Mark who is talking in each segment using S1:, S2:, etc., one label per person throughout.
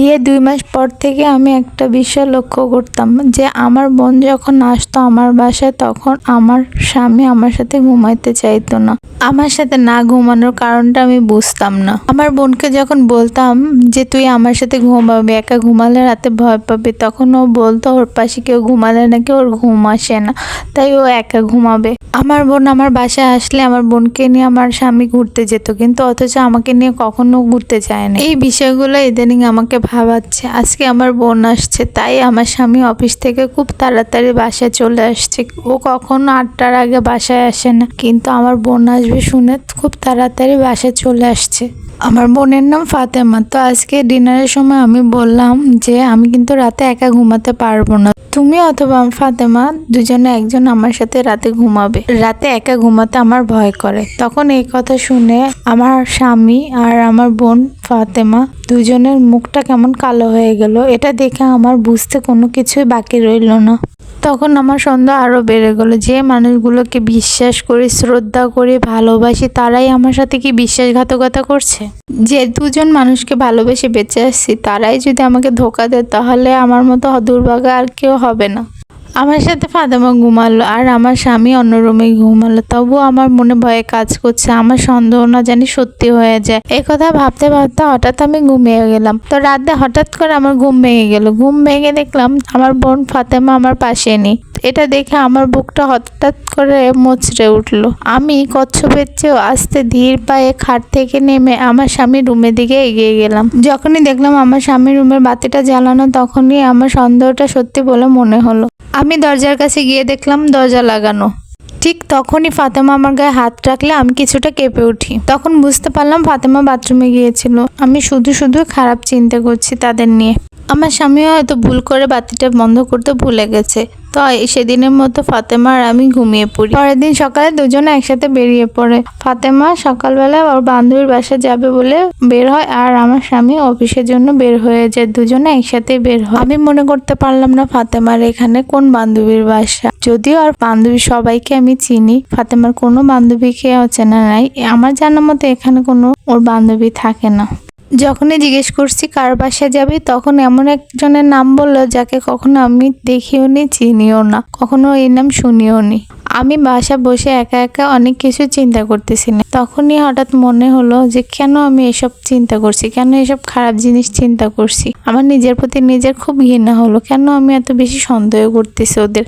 S1: বিয়ে দুই মাস পর থেকে আমি একটা বিষয় লক্ষ্য করতাম যে আমার বোন যখন আসতো আমার বাসায় তখন আমার স্বামী আমার সাথে ঘুমাইতে চাইতো না। আমার সাথে না ঘুমানোর কারণটা আমি বুঝতাম না। আমার বোনকে যখন বলতাম যে তুই আমার সাথে ঘুমাবি, একা ঘুমালে রাতে ভয় পাবি, তখন ও বলতো, ওর পাশে কেউ ঘুমালে নাকি ওর ঘুম আসে না, তাই ও একা ঘুমাবে। আমার বোন আমার বাসায় আসলে আমার বোনকে নিয়ে আমার স্বামী ঘুরতে যেত, কিন্তু অথচ আমাকে নিয়ে কখনো ঘুরতে যায় না এই বিষয়গুলো ইদানিং আমাকে ভাবাচ্ছে, আজকে আমার বোন আসছে, তাই আমার স্বামী অফিস থেকে খুব তাড়াতাড়ি বাসায় চলে আসছে। ও কখনো আটটার আগে বাসায় আসে না, কিন্তু আমার বোন আসবে শুনে খুব তাড়াতাড়ি বাসায় চলে আসছে। আমার বোনের নাম ফাতেমা, তো আজকে ডিনারের সময় আমি বললাম যে আমি কিন্তু রাতে একা ঘুমাতে পারব না। তুমি অথবা ফাতেমা দুজনে একজন আমার সাথে রাতে ঘুমাবে। রাতে একা ঘুমাতে আমার ভয় করে। তখন এই কথা শুনে আমার স্বামী আর আমার বোন ফাতেমা দুজনের মুখটা কেমন কালো হয়ে গেল, এটা দেখে আমার বুঝতে কোনো কিছুই বাকি রইল না। তখন আমার সন্দেহ আরও বেড়ে গেলো, যে মানুষগুলোকে বিশ্বাস করি, শ্রদ্ধা করি, ভালোবাসি, তারাই আমার সাথে কি বিশ্বাসঘাতকতা করছে? যে দুজন মানুষকে ভালোবেসে বেঁচে আসছি, তারাই যদি আমাকে ধোকা দেয়, তাহলে আমার মতো দুর্ভাগা আর কেউ হবে না। আমার সাথে ফাতেমা ঘুমালো আর আমার স্বামী অন্য রুমে ঘুমালো। তবুও আমার মনে ভয়ে কাজ করছে, আমার সন্দেহ না জানি সত্যি হয়ে যায়। এই কথা ভাবতে ভাবতে হঠাৎ আমি ঘুমিয়ে গেলাম। তো রাতে হঠাৎ করে আমার ঘুম ভেঙে গেল। ঘুম ভেঙে দেখলাম আমার বোন ফাতেমা আমার পাশে নেই। এটা দেখে আমার বুকটা হঠাৎ করে মুচড়ে উঠল। আমি কচ্ছপের চেয়েও আস্তে ধীর পায়ে খাট থেকে নেমে আমার স্বামীর রুমের দিকে এগিয়ে গেলাম। যখনই দেখলাম আমার স্বামীর রুমের বাতিটা জ্বালানো, তখনই আমার সন্দেহটা সত্যি বলে মনে হলো। আমি দরজার কাছে গিয়ে দেখলাম দরজা লাগানো। ঠিক তখনই ফাতেমা আমার গায়ে হাত রাখলে আমি কিছুটা কেঁপে উঠি। তখন বুঝতে পারলাম ফাতেমা বাথরুমে গিয়েছিল। আমি শুধু শুধু খারাপ চিন্তা করছি তাদের নিয়ে। আমার স্বামীও হয়তো ভুল করে বাতিটা বন্ধ করতে ভুলে গেছে। তো সেদিনের মতো ফাতেমা আর আমি ঘুমিয়ে পড়ি। পরের দিন সকালে দুজনে একসাথে বেরিয়ে পড়ে। ফাতেমা সকালবেলা ওর বান্ধবীর বাসা যাবে বলে বের হয় আর আমার স্বামী অফিসের জন্য বের হয়ে যায়। দুজনে একসাথে বের হয়। আমি মনে করতে পারলাম না ফাতেমার এখানে কোন বান্ধবীর বাসা। যদিও আর বান্ধবী সবাইকে আমি চিনি, ফাতেমার কোনো বান্ধবীকে চেনা নাই। আমার জানার মতো এখানে কোনো ওর বান্ধবী থাকে না। যখনই জিজ্ঞেস করছি, কার বাসায় যাবি? তখন এমন একজনের নাম বলল, যাকে কখনো আমি দেখিও নি, চিনিও না। কখনো এই নাম শুনিও নি। আমি বাসা বসে একা একা অনেক কিছু চিন্তা করতেছি না তখনই হঠাৎ মনে হলো যে, কেন আমি এসব চিন্তা করছি? কেন এসব খারাপ জিনিস চিন্তা করছি? আমার নিজের প্রতি নিজের খুব ঘৃণা হলো। কেন আমি এত বেশি সন্দেহ করতেছি ওদের?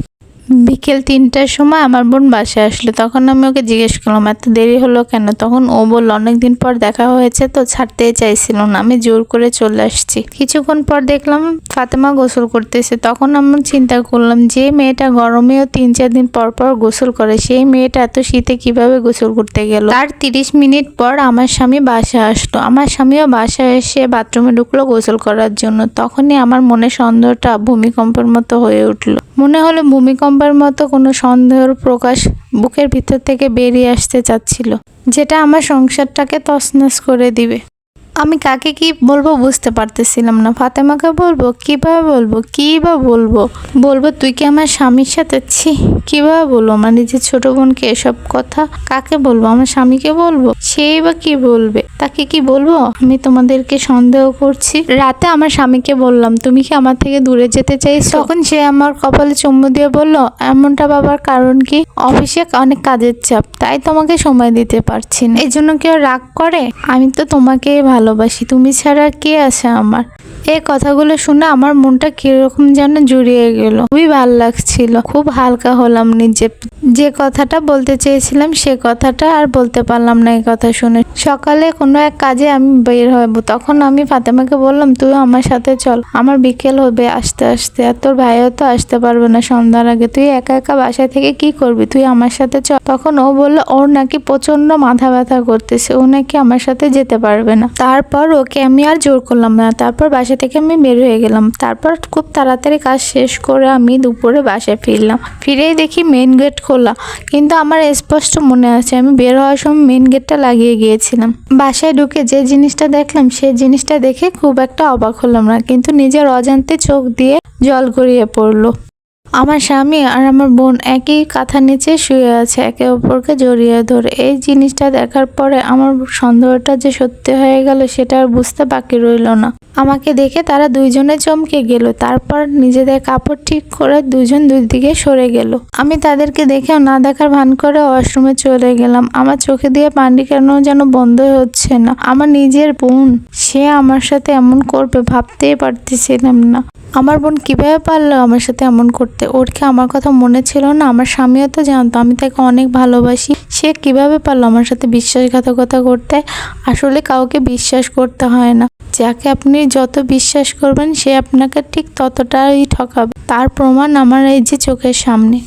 S1: বিকেল তিনটার সময় আমার বোন বাসায় আসলো। তখন আমি ওকে জিজ্ঞেস করলাম, এত দেরি হলো কেন? তখন ও বলল, অনেকদিন পর দেখা হয়েছে তো ছাড়তে চাইছিল না। আমি জোর করে চলে আসছি। কিছুক্ষণ পর দেখলাম ফাতেমা গোসল করতেছে। তখন আমি চিন্তা করলাম, যে মেয়েটা গরমেও তিন চার দিন পর পর গোসল করে, সেই মেয়েটা এত শীতে কীভাবে গোসল করতে গেল? তার তিরিশ মিনিট পর আমার স্বামী বাসায় আসলো। আমার স্বামীও বাসায় এসে বাথরুমে ঢুকলো গোসল করার জন্য। তখনই আমার মনে সন্দেহটা ভূমিকম্পের মতো হয়ে উঠল। মনে হলো ভূমিকম্পের মতো কোনো সন্দেহর প্রকাশ বুকের ভিতর থেকে বেরিয়ে আসতে চাচ্ছিল, যেটা আমার সংসারটাকে তছনছ করে দিবে। আমি কাকে কি বলব বুঝতে পারতেছিলাম না। ফাতেমাকে বলব, কীভাবে বলব? কি বা বলব? বলব, তুই কি আমার স্বামীর সাথে? ছি, কীভাবে বলব? আমার নিজের ছোট বোনকে এসব কথা কাকে বলব? আমার স্বামীকে বলব? সেই বা কি বলবে? তাকে কি বলব? আমি তোমাদেরকে সন্দেহ করছি। রাতে আমার স্বামীকে বললাম, তুমি কি আমার থেকে দূরে যেতে চাইছো? তখন সে আমার কপালে চুম্বু দিয়ে বলল, এমনটা বাবার কারণ কি? অফিসে অনেক কাজের চাপ, তাই তোমাকে সময় দিতে পারছি না। এই জন্য কেউ রাগ করে? আমি তো তোমাকেই ভালোবাসি, তুমি ছাড়া কে আছে আমার? এই কথাগুলো শুনে আমার মনটা কীরকম যেন জুড়িয়ে গেল। খুবই ভালো লাগছিল, খুব হালকা হলাম নিজে যে কথাটা বলতে চেয়েছিলাম, সে কথাটা আর বলতে পারলাম না এই কথা শুনে। সকালে কোনো এক কাজে আমি বের হব, তখন আমি ফাতেমাকে বললাম, তুই আমার সাথে চল, আমার বিকেল হবে আসতে আসতে, আর তোর ভাইও তো আসতে পারবে না সন্ধ্যার আগে। তুই একা একা বাসায় থেকে কি করবি? তুই আমার সাথে চল। তখন ও বলল, ওর নাকি প্রচণ্ড মাথা ব্যথা করতেছে, ও নাকি আমার সাথে যেতে পারবে না। তারপর ওকে আমি আর জোর করলাম না, তারপর বাসা থেকে আমি বের হয়ে গেলাম। তারপর খুব তাড়াতাড়ি কাজ শেষ করে আমি দুপুরে বাসায় ফিরলাম। ফিরেই দেখি মেন গেট খোলা কিন্তু আমার স্পষ্ট মনে আছে, আমি বের হওয়ার সময় মেন গেটটা লাগিয়ে গিয়েছিলাম। বাসায় ঢুকে যে জিনিসটা দেখলাম সেই জিনিসটা দেখে খুব একটা অবাক হলাম না, কিন্তু নিজের অজান্তে চোখ দিয়ে জল গড়িয়ে পড়ল। আমার স্বামী আর আমার বোন একই কাঁথা নিচে শুয়ে আছে, একে অপরকে জড়িয়ে ধরে। এই জিনিসটা দেখার পরে আমার সন্দেহটা যে সত্যি হয়ে গেল, সেটা আর বুঝতে বাকি রইল না। আমাকে দেখে তারা দুইজনে চমকে গেল। তারপর নিজেদের কাপড় ঠিক করে দুজন দুই দিকে সরে গেল। আমি তাদেরকে দেখেও না দেখার ভান করে ওয়াশরুমে চলে গেলাম। আমার চোখে দিয়ে পানি কেন যেন বন্ধ হচ্ছে না। আমার নিজের বোন, সে আমার সাথে এমন করবে ভাবতেই পারতেছিলাম না। আমার বোন কীভাবে পারল আমার সাথে এমন করতে? ওর কি আমার কথা মনে ছিল না? আমার স্বামীও তো জানতো, আমি তাকে অনেক ভালোবাসি। সে কীভাবে পারল আমার সাথে বিশ্বাসঘাতকতা করতে? আসলে কাউকে বিশ্বাস করতে হয় না। যাকে আপনি যত বিশ্বাস করবেন, সে আপনাকে ঠিক ততটাই ঠকাবে। তার প্রমাণ আমার এই যে চোখের সামনে।